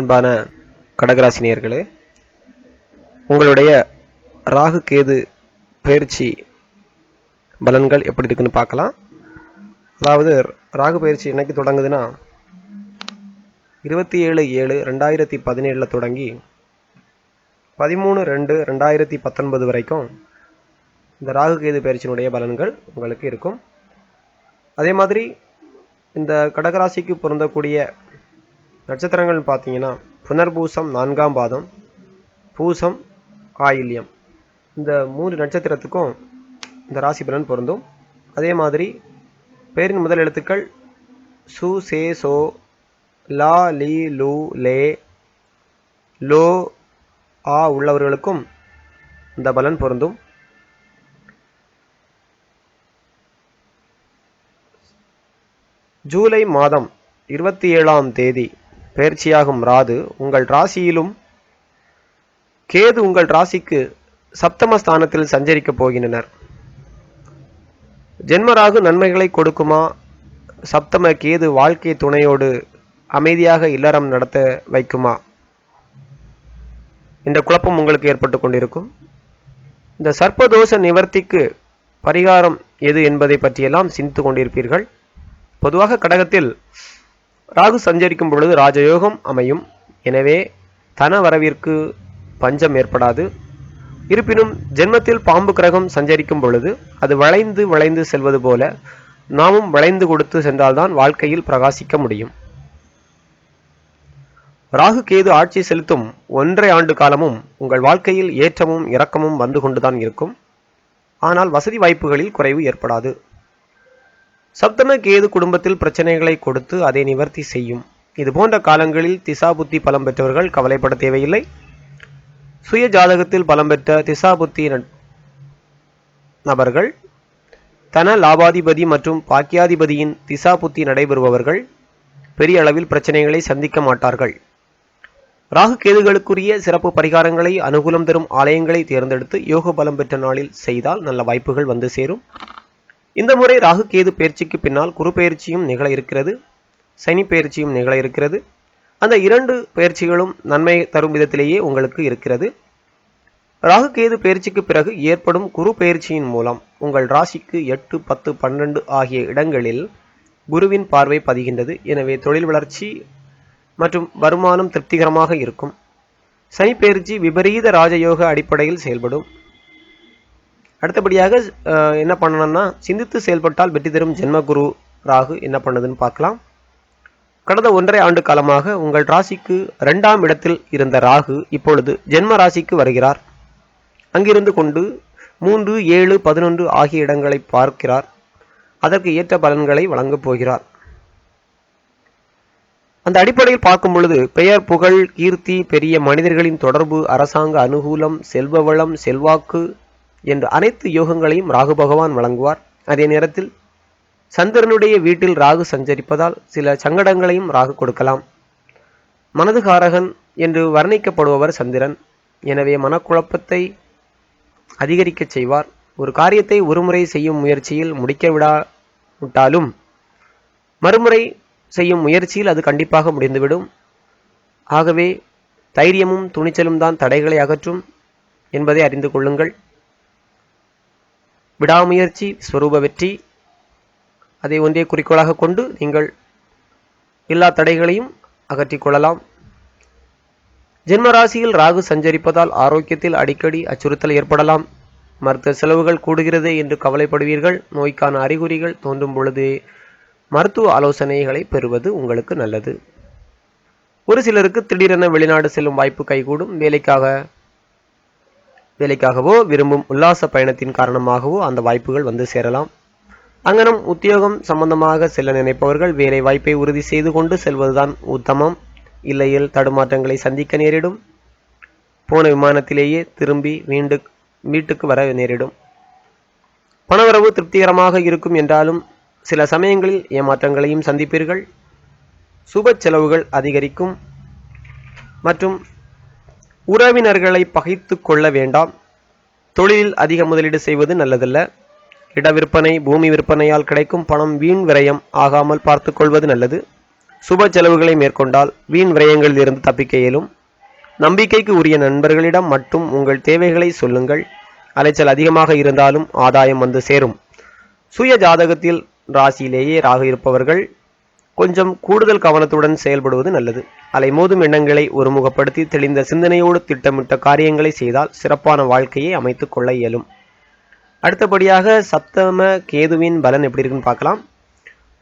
அன்பான கடகராசினியர்களே உங்களுடைய ராகு கேது பயிற்சி பலன்கள் எப்படி இருக்குன்னு பார்க்கலாம். அதாவது ராகு பயிற்சி என்னைக்கு தொடங்குதுன்னா இருபத்தி ஏழு ஏழு ரெண்டாயிரத்தி பதினேழில் தொடங்கி பதிமூணு ரெண்டு ரெண்டாயிரத்தி பத்தொன்பது வரைக்கும் இந்த ராகு கேது பயிற்சியினுடைய பலன்கள் உங்களுக்கு இருக்கும். அதே மாதிரி இந்த கடகராசிக்கு பொருந்தக்கூடிய நட்சத்திரங்கள் பார்த்தீங்கன்னா புனர்பூசம் நான்காம் பாதம் பூசம் ஆயில்யம். இந்த மூன்று நட்சத்திரத்துக்கும் இந்த ராசி பலன் பொருந்தும். அதே மாதிரி பேரின் முதல் எழுத்துக்கள் சு சே சோ லா லி லு லே லோ ஆ உள்ளவர்களுக்கும் இந்த பலன் பொருந்தும். ஜூலை மாதம் இருபத்தி ஏழாம் தேதி பயிற்சியாகும் ராது. உங்கள் ராசியிலும் கேது உங்கள் ராசிக்கு சப்தமஸ்தானத்தில் சஞ்சரிக்கப் போகின்றனர். ஜென்மராகு நன்மைகளை கொடுக்குமா? சப்தம கேது வாழ்க்கை துணையோடு அமைதியாக இல்லறம் நடத்த வைக்குமா? இந்த குழப்பம் உங்களுக்கு ஏற்பட்டு கொண்டிருக்கும். இந்த சர்ப்பதோஷ நிவர்த்திக்கு பரிகாரம் எது என்பதை பற்றியெல்லாம் சிந்தித்து கொண்டிருப்பீர்கள். பொதுவாக கடகத்தில் ராகு சஞ்சரிக்கும் பொழுது ராஜயோகம் அமையும். எனவே தன வரவிற்கு பஞ்சம் ஏற்படாது. இருப்பினும் ஜென்மத்தில் பாம்பு கிரகம் சஞ்சரிக்கும் பொழுது அது வளைந்து வளைந்து செல்வது போல நாமும் வளைந்து கொடுத்து சென்றால்தான் வாழ்க்கையில் பிரகாசிக்க முடியும். ராகு கேது ஆட்சி செலுத்தும் ஒன்றரை ஆண்டு காலமும் உங்கள் வாழ்க்கையில் ஏற்றமும் இரக்கமும் வந்து கொண்டுதான் இருக்கும். ஆனால் வசதி வாய்ப்புகளில் குறைவு ஏற்படாது. சப்தம கேது குடும்பத்தில் பிரச்சனைகளை கொடுத்து அதை நிவர்த்தி செய்யும். இது போன்ற காலங்களில் திசா புத்தி பலம் பெற்றவர்கள் கவலைப்பட தேவையில்லை. சுய ஜாதகத்தில் பலம் பெற்ற திசா புத்தி நபர்கள் தன லாபாதிபதி மற்றும் பாக்கியாதிபதியின் திசா புத்தி நடைபெறுபவர்கள் பெரிய அளவில் பிரச்சனைகளை சந்திக்க மாட்டார்கள். ராகு கேதுகளுக்குரிய சிறப்பு பரிகாரங்களை அனுகூலம் தரும் ஆலயங்களை தேர்ந்தெடுத்து யோக பலம் பெற்ற நாளில் செய்தால் நல்ல வாய்ப்புகள் வந்து சேரும். இந்த முறை ராகு கேது பயிற்சிக்கு பின்னால் குரு பயிற்சியும் நிகழ இருக்கிறது சனி பயிற்சியும் நிகழ இருக்கிறது. அந்த இரண்டு பயிற்சிகளும் நன்மை தரும் விதத்திலேயே உங்களுக்கு இருக்கிறது. ராகு கேது பயிற்சிக்கு பிறகு ஏற்படும் குரு பயிற்சியின் மூலம் உங்கள் ராசிக்கு எட்டு பத்து பன்னெண்டு ஆகிய இடங்களில் குருவின் பார்வை பதிகின்றது. எனவே தொழில் வளர்ச்சி மற்றும் வருமானம் திருப்திகரமாக இருக்கும். சனி பயிற்சி விபரீத ராஜயோக அடிப்படையில் செயல்படும். அடுத்தபடியாக என்ன பண்ணணும்னா சிந்தித்து செயல்பட்டால் வெற்றி தரும் ஜென்மகுரு ராகு என்ன பண்ணுதுன்னு பார்க்கலாம். கடந்த ஒன்றரை ஆண்டு காலமாக உங்கள் ராசிக்கு ரெண்டாம் இடத்தில் இருந்த ராகு இப்பொழுது ஜென்ம ராசிக்கு வருகிறார். அங்கிருந்து கொண்டு மூன்று ஏழு பதினொன்று ஆகிய இடங்களை பார்க்கிறார். அதற்கு ஏற்ற பலன்களை வழங்கப் போகிறார். அந்த அடிப்படையில் பார்க்கும் பொழுது பெயர் புகழ் கீர்த்தி பெரிய மனிதர்களின் தொடர்பு அரசாங்க அனுகூலம் செல்வவளம் செல்வாக்கு என்று அனைத்து யோகங்களையும் ராகு பகவான் வழங்குவார். அதே நேரத்தில் சந்திரனுடைய வீட்டில் ராகு சஞ்சரிப்பதால் சில சங்கடங்களையும் ராகு கொடுக்கலாம். மனதுகாரகன் என்று வர்ணிக்கப்படுபவர் சந்திரன். எனவே மனக்குழப்பத்தை அதிகரிக்கச் செய்வார். ஒரு காரியத்தை ஒருமுறை செய்யும் முயற்சியில் முடிக்க விடா விட்டாலும் மறுமுறை செய்யும் முயற்சியில் அது கண்டிப்பாக முடிந்துவிடும். ஆகவே தைரியமும் துணிச்சலும் தான் தடைகளை அகற்றும் என்பதை அறிந்து கொள்ளுங்கள். விடாமுயற்சி ஸ்வரூப வெற்றி அதை ஒன்றே குறிக்கோளாக கொண்டு நீங்கள் எல்லா தடைகளையும் அகற்றிக் கொள்ளலாம். ஜென்ம ராசியில் ராகு சஞ்சரிப்பதால் ஆரோக்கியத்தில் அடிக்கடி அச்சுறுத்தல் ஏற்படலாம். மருத்துவ செலவுகள் கூடுகிறது என்று கவலைப்படுவீர்கள். நோய்க்கான அறிகுறிகள் தோன்றும் பொழுது மருத்துவ ஆலோசனைகளை பெறுவது உங்களுக்கு நல்லது. ஒரு சிலருக்கு திடீரென வெளிநாடு செல்லும் வாய்ப்பு கைகூடும். வேலைக்காக வேலைக்காகவோ விரும்பும் உல்லாச பயணத்தின் காரணமாகவோ அந்த வாய்ப்புகள் வந்து சேரலாம். அங்கனம் உத்தியோகம் சம்பந்தமாக செல்ல நினைப்பவர்கள் வேலை வாய்ப்பை உறுதி செய்து கொண்டு செல்வதுதான் உத்தமம். இல்லையில் தடுமாற்றங்களை சந்திக்க நேரிடும். போன விமானத்திலேயே திரும்பி மீண்டு வீட்டுக்கு வர நேரிடும். பணவரவு திருப்திகரமாக இருக்கும் என்றாலும் சில சமயங்களில் ஏமாற்றங்களையும் சந்திப்பீர்கள். சுப செலவுகள் அதிகரிக்கும். மற்றும் உறவினர்களை பகைத்து கொள்ள வேண்டாம். தொழிலில் அதிக முதலீடு செய்வது நல்லதல்ல. இட விற்பனை பூமி விற்பனையால் கிடைக்கும் பணம் வீண் விரயம் ஆகாமல் பார்த்து கொள்வது நல்லது. சுப செலவுகளை மேற்கொண்டால் வீண் விரயங்களில் இருந்து தப்பிக்க இயலும். நம்பிக்கைக்கு உரிய நண்பர்களிடம் மட்டும் உங்கள் தேவைகளை சொல்லுங்கள். அலைச்சல் அதிகமாக இருந்தாலும் ஆதாயம் வந்து சேரும். சுய ஜாதகத்தில் ராசியிலேயே ராகு இருப்பவர்கள் கொஞ்சம் கூடுதல் கவனத்துடன் செயல்படுவது நல்லது. அலைமோதும் எண்ணங்களை ஒருமுகப்படுத்தி தெளிந்த சிந்தனையோடு திட்டமிட்ட காரியங்களை செய்தால் சிறப்பான வாழ்க்கையை அமைத்துக் கொள்ள இயலும். அடுத்தபடியாக சப்தம கேதுவின் பலன் எப்படி இருக்குன்னு பார்க்கலாம்.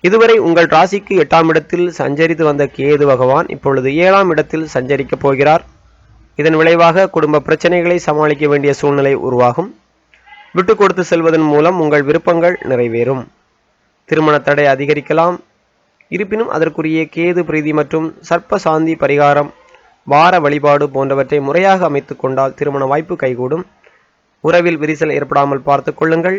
இதுவரை உங்கள் ராசிக்கு எட்டாம் இடத்தில் சஞ்சரித்து வந்த கேது பகவான் இப்பொழுது ஏழாம் இடத்தில் சஞ்சரிக்கப் போகிறார். இதன் விளைவாக குடும்ப பிரச்சனைகளை சமாளிக்க வேண்டிய சூழ்நிலை உருவாகும். விட்டு கொடுத்து செல்வதன் மூலம் உங்கள் விருப்பங்கள் நிறைவேறும். திருமண தடை அதிகரிக்கலாம். இருப்பினும் அதற்குரிய கேது பிரீதி மற்றும் சர்ப்ப சாந்தி பரிகாரம் வார வழிபாடு போன்றவற்றை முறையாக அமைத்து கொண்டால் திருமண வாய்ப்பு கைகூடும். உறவில் விரிசல் ஏற்படாமல் பார்த்து கொள்ளுங்கள்.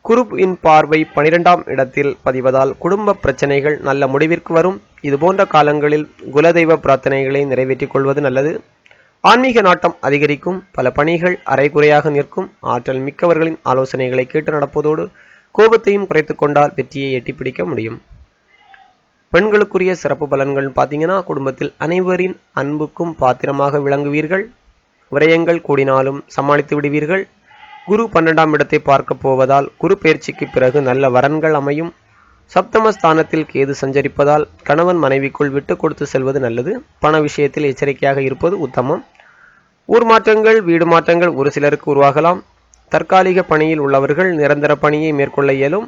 குருவின் பார்வை பனிரெண்டாம் இடத்தில் பதிவதால் குடும்ப பிரச்சனைகள் நல்ல முடிவிற்கு வரும். இது போன்ற காலங்களில் குலதெய்வ பிரார்த்தனைகளை நிறைவேற்றிக் கொள்வது நல்லது. ஆன்மீக நாட்டம் அதிகரிக்கும். பல பணிகள் அரைகுறையாக நிற்கும். ஆற்றல் மிக்கவர்களின் ஆலோசனைகளை கேட்டு நடப்பதோடு கோபத்தையும் குறைத்து கொண்டால் வெற்றியை எட்டிப்பிடிக்க முடியும். பெண்களுக்குரிய சிறப்பு பலன்கள் பார்த்தீங்கன்னா குடும்பத்தில் அனைவரின் அன்புக்கும் பாத்திரமாக விளங்குவீர்கள். விரயங்கள் கூடினாலும் சமாளித்து விடுவீர்கள். குரு பன்னெண்டாம் இடத்தை பார்க்க போவதால் குரு பயிற்சிக்கு பிறகு நல்ல வரன்கள் அமையும். சப்தம ஸ்தானத்தில் கேது சஞ்சரிப்பதால் கணவன் மனைவிக்குள் விட்டு கொடுத்து செல்வது நல்லது. பண விஷயத்தில் எச்சரிக்கையாக இருப்பது உத்தமம். ஊர் மாற்றங்கள் வீடு மாற்றங்கள் ஒரு சிலருக்கு உருவாகலாம். தற்காலிக பணியில் உள்ளவர்கள் நிரந்தர பணியை மேற்கொள்ள இயலும்.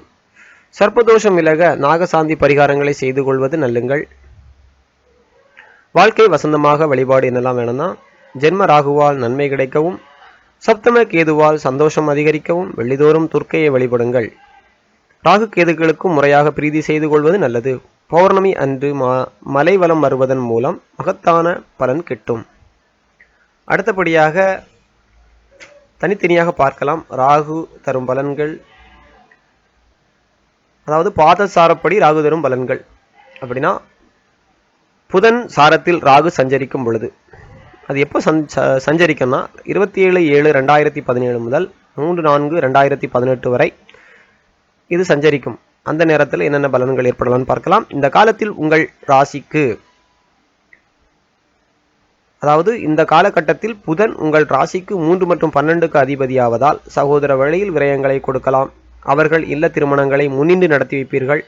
சர்ப்பதோஷம் விலக நாகசாந்தி பரிகாரங்களை செய்து கொள்வது நல்லுங்கள். வாழ்க்கை வசந்தமாக வழிபாடு என்னெல்லாம் வேணும்னா ஜென்ம ராகுவால் நன்மை கிடைக்கவும் சப்தம கேதுவால் சந்தோஷம் அதிகரிக்கவும் வெள்ளிதோறும் துர்க்கையை வழிபடுங்கள். ராகு கேதுகளுக்கும் முறையாக பிரீதி செய்து கொள்வது நல்லது. பௌர்ணமி அன்று மா மலை வலம் வருவதன் மூலம் மகத்தான பலன் கிட்டும். அடுத்தபடியாக தனித்தனியாக பார்க்கலாம். ராகு தரும் பலன்கள். அதாவது பாத சாரப்படி ராகு தரும் பலன்கள். அப்படின்னா புதன் சாரத்தில் ராகு சஞ்சரிக்கும் பொழுது. அது எப்போ சஞ்ச சஞ்சரிக்கும்னா இருபத்தி ஏழு ஏழு ரெண்டாயிரத்தி பதினேழு முதல் மூன்று நான்கு ரெண்டாயிரத்தி பதினெட்டு வரை இது சஞ்சரிக்கும். அந்த நேரத்தில் என்னென்ன பலன்கள் ஏற்படலாம்னு பார்க்கலாம். இந்த காலத்தில் உங்கள் ராசிக்கு அதாவது இந்த காலகட்டத்தில் புதன் உங்கள் ராசிக்கு மூன்று மற்றும் பன்னெண்டுக்கு அதிபதியாவதால் சகோதர வழியில் விரயங்களை கொடுக்கலாம். அவர்கள் இல்ல திருமணங்களை முன்னின்று நடத்தி வைப்பீர்கள்.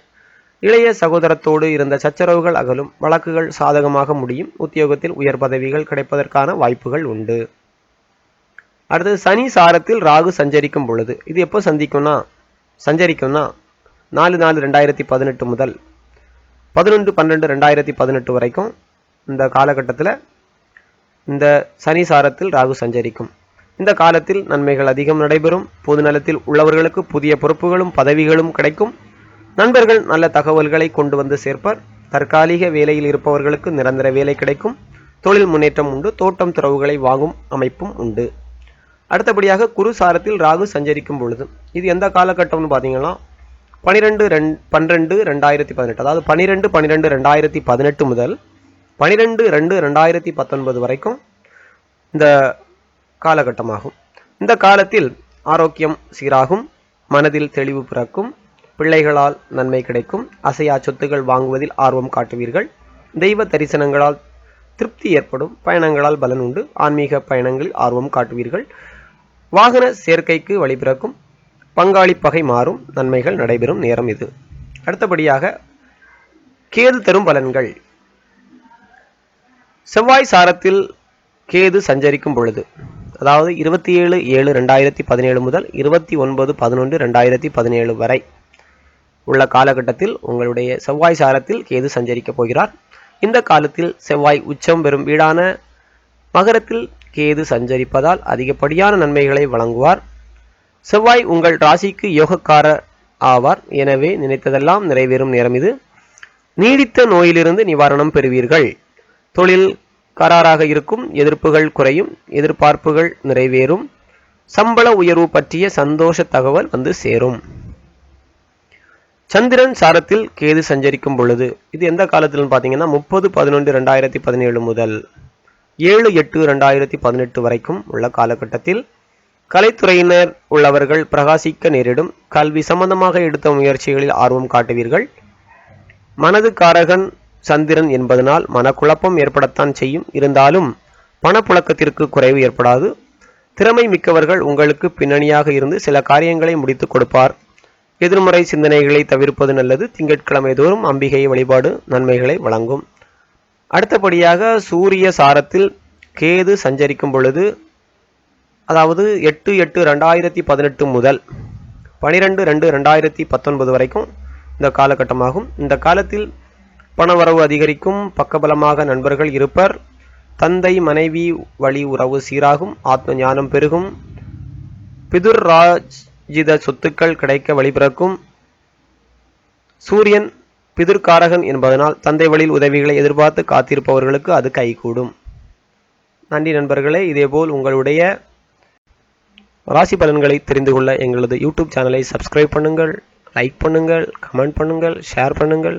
இளைய சகோதரத்தோடு இருந்த சச்சரவுகள் அகலும். வழக்குகள் சாதகமாக முடியும். உத்தியோகத்தில் உயர் பதவிகள் கிடைப்பதற்கான வாய்ப்புகள் உண்டு. அடுத்தது சனி சாரத்தில் ராகு சஞ்சரிக்கும் பொழுது. இது எப்போ சந்திக்கும்னா? சஞ்சரிக்கும்னா நாலு நாலு ரெண்டாயிரத்தி பதினெட்டு முதல் பதினொன்று பன்னெண்டு ரெண்டாயிரத்தி பதினெட்டு வரைக்கும் இந்த காலகட்டத்தில் இந்த சனி சாரத்தில் ராகு சஞ்சரிக்கும். இந்த காலத்தில் நன்மைகள் அதிகம் நடைபெறும். பொது நலத்தில் உள்ளவர்களுக்கு புதிய பொறுப்புகளும் பதவிகளும் கிடைக்கும். நண்பர்கள் நல்ல தகவல்களை கொண்டு வந்து சேர்ப்பர். தற்காலிக வேலையில் இருப்பவர்களுக்கு நிரந்தர வேலை கிடைக்கும். தொழில் முன்னேற்றம் உண்டு. தோட்டம் துறவுகளை வாங்கும் அமைப்பும் உண்டு. அடுத்தபடியாக குரு சாரத்தில் ராகு சஞ்சரிக்கும் பொழுது இது எந்த காலகட்டம்னு பார்த்தீங்கன்னா பனிரெண்டு ரெண் பன்னிரெண்டு ரெண்டாயிரத்தி பதினெட்டு அதாவது பனிரெண்டு பன்னிரெண்டு ரெண்டாயிரத்தி பதினெட்டு முதல் பனிரெண்டு ரெண்டு ரெண்டாயிரத்தி பத்தொன்பது வரைக்கும் இந்த காலகட்டமாகும். இந்த காலத்தில் ஆரோக்கியம் சீராகும் மனதில் தெளிவு பிறக்கும் பிள்ளைகளால் நன்மை கிடைக்கும் அசையா சொத்துகள் வாங்குவதில் ஆர்வம் காட்டுவீர்கள். தெய்வ தரிசனங்களால் திருப்தி ஏற்படும் பயணங்களால் பலன் உண்டு ஆன்மீக பயணங்களில் ஆர்வம் காட்டுவீர்கள். வாகன சேர்க்கைக்கு வழிபிறக்கும் பங்காளி பகை மாறும் நன்மைகள் நடைபெறும் நேரம் இது. அடுத்தபடியாக கேது தரும் பலன்கள். செவ்வாய் சாரத்தில் கேது சஞ்சரிக்கும் பொழுது அதாவது இருபத்தி ஏழு ஏழு ரெண்டாயிரத்தி பதினேழு முதல் இருபத்தி ஒன்பது பதினொன்று ரெண்டாயிரத்தி பதினேழு வரை உள்ள காலகட்டத்தில் உங்களுடைய செவ்வாய் சாரத்தில் கேது சஞ்சரிக்கப் போகிறார். இந்த காலத்தில் செவ்வாய் உச்சம் பெறும் வீடான மகரத்தில் கேது சஞ்சரிப்பதால் அதிகப்படியான நன்மைகளை வழங்குவார். செவ்வாய் உங்கள் ராசிக்கு யோகக்கார ஆவார். எனவே நினைத்ததெல்லாம் நிறைவேறும் நேரம் இது. நீடித்த நோயிலிருந்து நிவாரணம் பெறுவீர்கள். தொழில் கராராக இருக்கும் எதிர்ப்புகள் குறையும் எதிர்பார்ப்புகள் நிறைவேறும் சம்பள உயர்வு பற்றிய சந்தோஷ தகவல் வந்து சேரும். சந்திரன் சாரத்தில் கேது சஞ்சரிக்கும் பொழுது இது எந்த காலத்தில்னு பார்த்தீங்கன்னா முப்பது பதினொன்று ரெண்டாயிரத்தி பதினேழு முதல் ஏழு எட்டு ரெண்டாயிரத்தி பதினெட்டு வரைக்கும் உள்ள காலகட்டத்தில் கலைத்துறையினர் உள்ளவர்கள் பிரகாசிக்க நேரிடும். கல்வி சம்பந்தமாக எடுத்த முயற்சிகளில் ஆர்வம் காட்டுவீர்கள். மனது காரகன் சந்திரன் என்பதனால் மனக்குழப்பம் ஏற்படத்தான் செய்யும். இருந்தாலும் பணப்புழக்கத்திற்கு குறைவு ஏற்படாது. திறமை மிக்கவர்கள் உங்களுக்கு பின்னணியாக இருந்து சில காரியங்களை முடித்து கொடுப்பார். எதிர்மறை சிந்தனைகளை தவிர்ப்பது நல்லது. திங்கட்கிழமை தோறும் அம்பிகை வழிபாடு நன்மைகளை வழங்கும். அடுத்தபடியாக சூரிய சாரத்தில் கேது சஞ்சரிக்கும் பொழுது அதாவது எட்டு எட்டு ரெண்டாயிரத்தி பதினெட்டு முதல் பனிரெண்டு ரெண்டு ரெண்டாயிரத்தி பத்தொன்பது வரைக்கும் இந்த காலகட்டமாகும். இந்த காலத்தில் பணவரவு அதிகரிக்கும். பக்கபலமாக நண்பர்கள் இருப்பர். தந்தை மனைவி வழி உறவு சீராகும். ஆத்ம ஞானம் பெருகும். பிதுர் ராஜித சொத்துக்கள் கிடைக்க வழிபிறக்கும் சூரியன் பிதுர்காரகன் என்பதனால் தந்தை வழியில் உதவிகளை எதிர்பார்த்து காத்திருப்பவர்களுக்கு அது கைகூடும். நன்றி நண்பர்களே இதேபோல் உங்களுடைய ராசி பலன்களை தெரிந்து கொள்ள எங்களது யூடியூப் சேனலை சப்ஸ்கிரைப் பண்ணுங்கள் லைக் பண்ணுங்கள் கமெண்ட் பண்ணுங்கள் ஷேர் பண்ணுங்கள்.